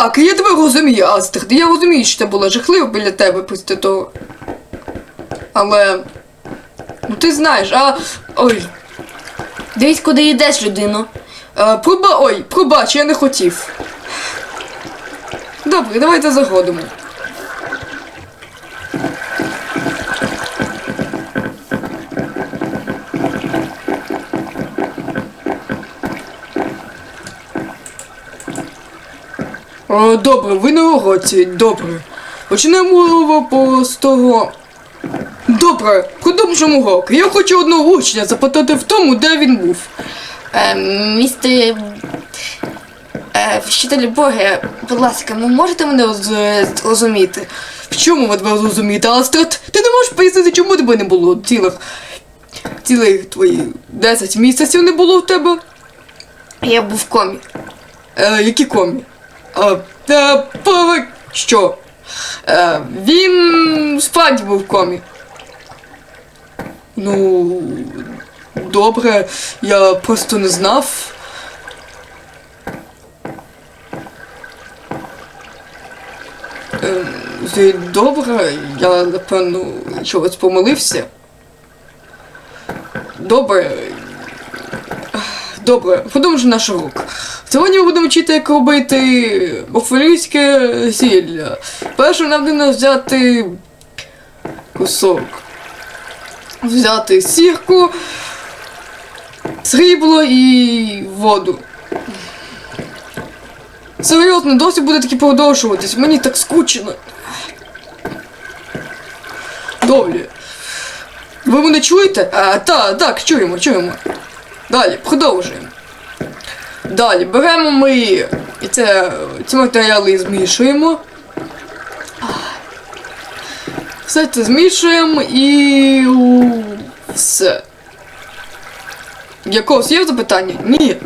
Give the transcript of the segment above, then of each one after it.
Так, я тебе розумію, Астрид. Я розумію, що це було жахливо біля тебе після того. Але. Ну ти знаєш, а. Ой. Дивись, куди йдеш, людино. А, проба... Ой, пробач, я не хотів. Добре, давайте заходимо. О, добре, ви на уроці, добре. Почнемо по з того. Добре, продовжимо урок. Я хочу одного учня запитати в тому, де він був. Е, містер... Е, вчитель Боги, будь ласка, ви можете мене роз- зрозуміти? В чому ви тебе розумієте, Астрид? Ти не можеш пояснити, чому тебе не було цілих. Цілих твої 10 місяців не було в тебе? Я був в комі. Е, які комі? Е, е, що? Е, він справді був в комі. Ну. Добре, я просто не знав. Добре, я напевно чогось помилився. Добре. Добре, продовжуємо наш урок. Сьогодні ми будемо вчити, як робити офелійське зілля. Перше нам потрібно взяти кусок. Взяти сірку, срібло і воду. Серйозно, досі буде таки продовжуватись. Мені так скучно. Добре. Ви мене чуєте? А, та, так, чуємо, чуємо. Далі, продовжуємо. Далі, беремо ми це, ці матеріали і змішуємо. Все це змішуємо і все. Якогось є запитання? Ні.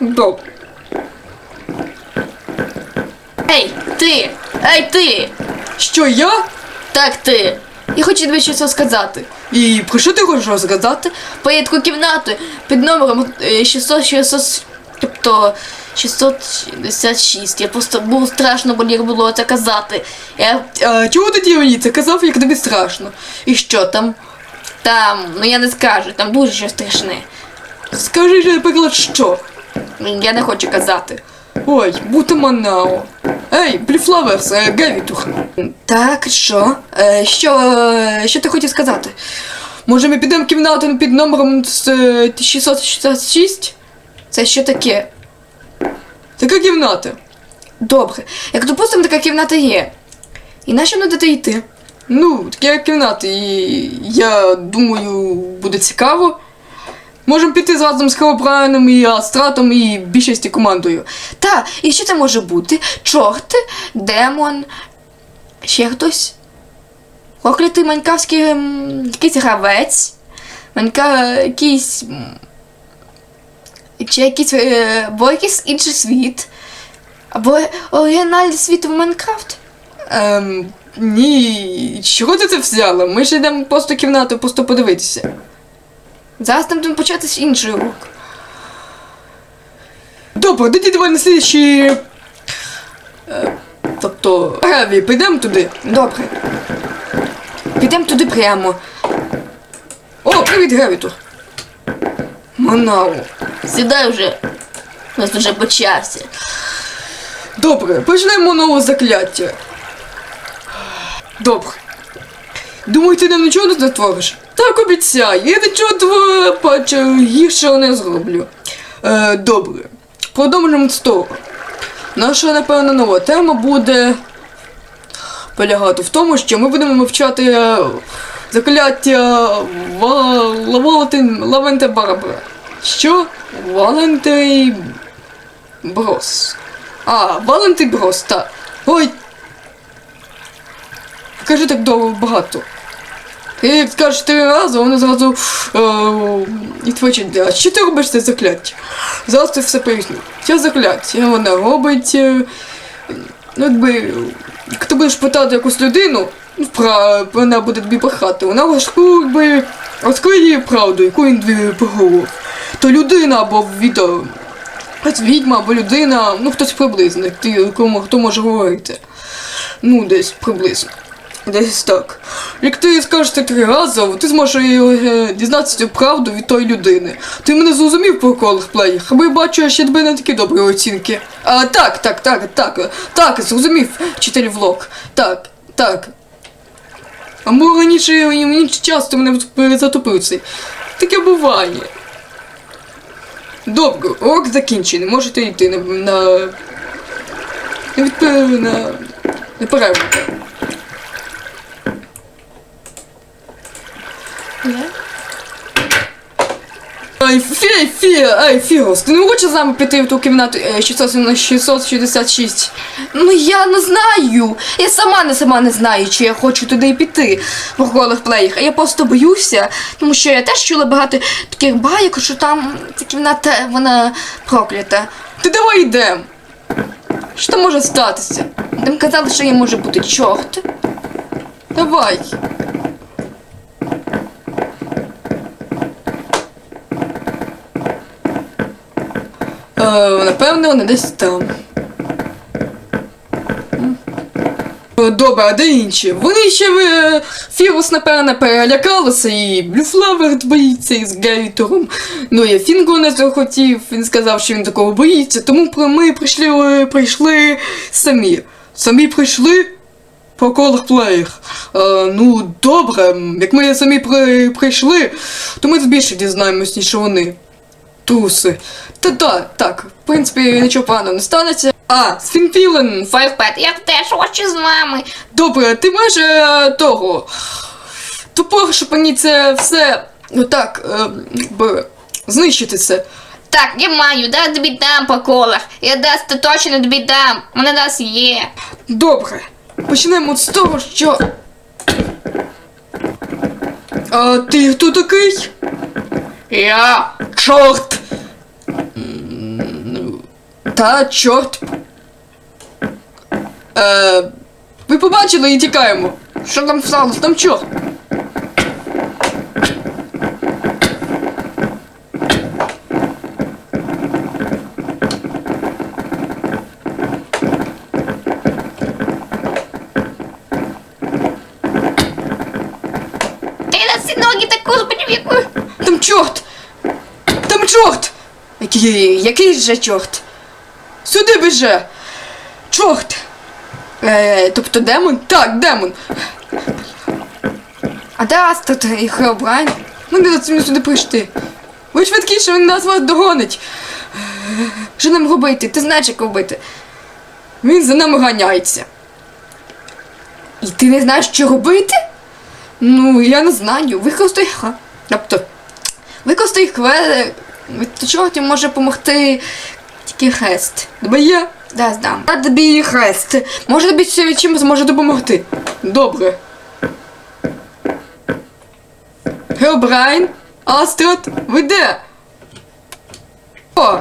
Добре. Ей, ти! Ей, ти! Що я? Так, ти! Я хочу тобі щось сказати. І про що ти хочеш розказати? Порядку кімнати під номером е, 600, 600, тобто 666. Я просто був страшно, бо як було це казати. Я А, чому тоді мені це казав, як тобі страшно? І що там? Там, ну я не скажу, там дуже щось страшне. Скажи, наприклад, що? Я не хочу казати. Ой, бути Манао. Ей, Бліфлаверс, Гевітух. Так, що? Е, що, е, що ти хотів сказати? Може ми підемо в кімнату під номером с- е, 666? Це що таке? Така кімната. Добре. Як допустимо, така кімната є. І на що туди йти? Ну, така кімната, і я думаю, буде цікаво. Можемо піти разом з Хеобраєном і Астратом і більшості командою. Та, і що це може бути? Чорт, демон, ще хтось? Проклятий манькавський ем, якийсь гравець, манька якийсь. Чи якийсь е, якийсь інший світ. Або оригінальний світ в Майнкрафт. Ем, ні, чого ти це взяла? Ми ж йдемо просто в кімнату, просто подивитися. Зараз там будемо початись інший урок. Добре, тоді давай на слідчі. Е, тобто, Граві, підемо туди. Добре. Підемо туди прямо. О, привіт, Гравіту. Манао. Сідай вже. У нас вже почався. Добре, почнемо нове закляття. Добре. Думаю, ти нам нічого не затвориш? Так обіцяю, я нічого тво- бачу, гіршого не зроблю. Е, добре. Продовжимо з того. Наша, напевно, нова тема буде полягати в тому, що ми будемо вивчати е, закляття Лавенте Барбара. Що? Валентей Брос. А, Валентин Брос, так. Ой. Кажи так довго багато. Ти як скажеш три рази, воно зразу е, і. А що ти робиш це закляття? Зараз ти все поясню. Це закляття, вона робить. е, ну, якби, як ти будеш питати якусь людину, ну, про, вона буде тобі брехати, вона важку, якби, розкриє правду, яку він тобі поговорив. То людина або від, відьма або людина, ну хтось кому хто може говорити. Ну, десь приблизно. Десь так. Як ти скажеш це три рази, ти зможеш е, дізнатися цю правду від тої людини. Ти мене зрозумів про колорплеєр, або я бачу, ще тебе не такі добрі оцінки. А так, так, так, так, так, зрозумів, вчитель влог. Так, так. А може раніше мені часто мене затопив. Таке буває. Добре, урок закінчений, можете йти на. на. на, на, на перерву. Ай, фі, фі, ай, Фігос, ти не хочеш з нами піти в ту кімнату е, 600 666? Ну я не знаю. Я сама не сама не знаю, чи я хочу туди піти в голих плеях. А Я просто боюся, тому що я теж чула багато таких байок, що там ця кімната вона проклята. Ти давай йдем. Що може статися? Там казали, що я може бути чорт. Давай. Е, напевно, вони десь там. Е, Добре, а де інші? Вони ще е, Фірус, напевно, перелякалися і Блюфлавер боїться із Гейтором. Ну, я Фінго не захотів, він сказав, що він такого боїться, тому ми прийшли, е, прийшли самі. Самі прийшли? Про колорплеєр. Е, ну, добре, як ми самі при, прийшли, то ми більше дізнаємось, ніж вони. Труси. Та так, так, в принципі, нічого поганого не станеться. А, Сфінфілен, Файрпет, я теж хочу з вами. Добре, ти маєш е, того. Тупо, щоб мені це все отак е, якби, знищити це. Так, я маю, да тобі дам по колах. Я дасть точно тобі дам. У мене дасть є. Добре. Почнемо з того, що. А ти хто такий? Я. Чорт! Та, чорт. Е, ви побачили і тікаємо. Що там сталося? Там чорт. Там чорт! Там чорт! Який, який же чорт? Сюди біже! Чорт! Е, тобто демон? Так, демон. А де Астрид і Хеобрайн? Ми не за сюди прийшти. Ви швидкіше, він нас вас догонить. Що нам робити? Ти знаєш, як робити. Він за нами ганяється. І ти не знаєш, що робити? Ну, я не знаю. Використай ха. Тобто, використай хве. Від чого ти може допомогти тільки хрест. Тебе є? Да, здам. А тобі хрест. Може тобі чимось може допомогти. Добре. Геобрайн, Астрид, ви де? О!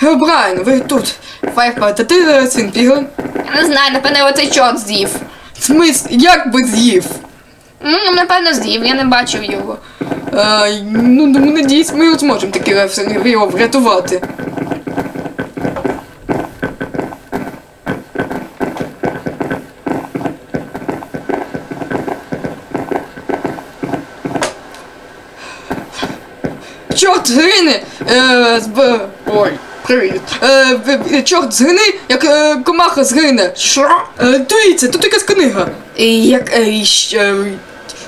Геобрайн, ви тут. Файфпарт, а ти зараз Свінпіглен? Я не знаю, напевно, оцей чорт з'їв. Смис, як би з'їв? Ну, напевно, з'їв, я не бачив його. А, ну, ну, надіюсь, ми зможемо таки його врятувати. Чорт згине! Е, зб... Ой, привіт. Е, в- в- чорт згини, як е, комаха згине. Що? Е, дивіться, тут якась книга. І як. Е, і, щ- е,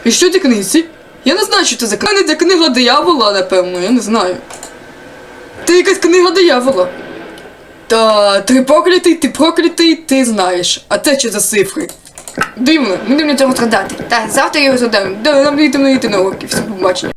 і що ти книзі? Я не знаю, що це за книга. Це книга диявола, напевно, я не знаю. Це якась книга диявола. Та ти проклятий, ти проклятий, ти знаєш. А це що за цифри? Дивно, ми не цього згадати. Так, завтра його задамо. Да, нам йти на уроки, все побачення.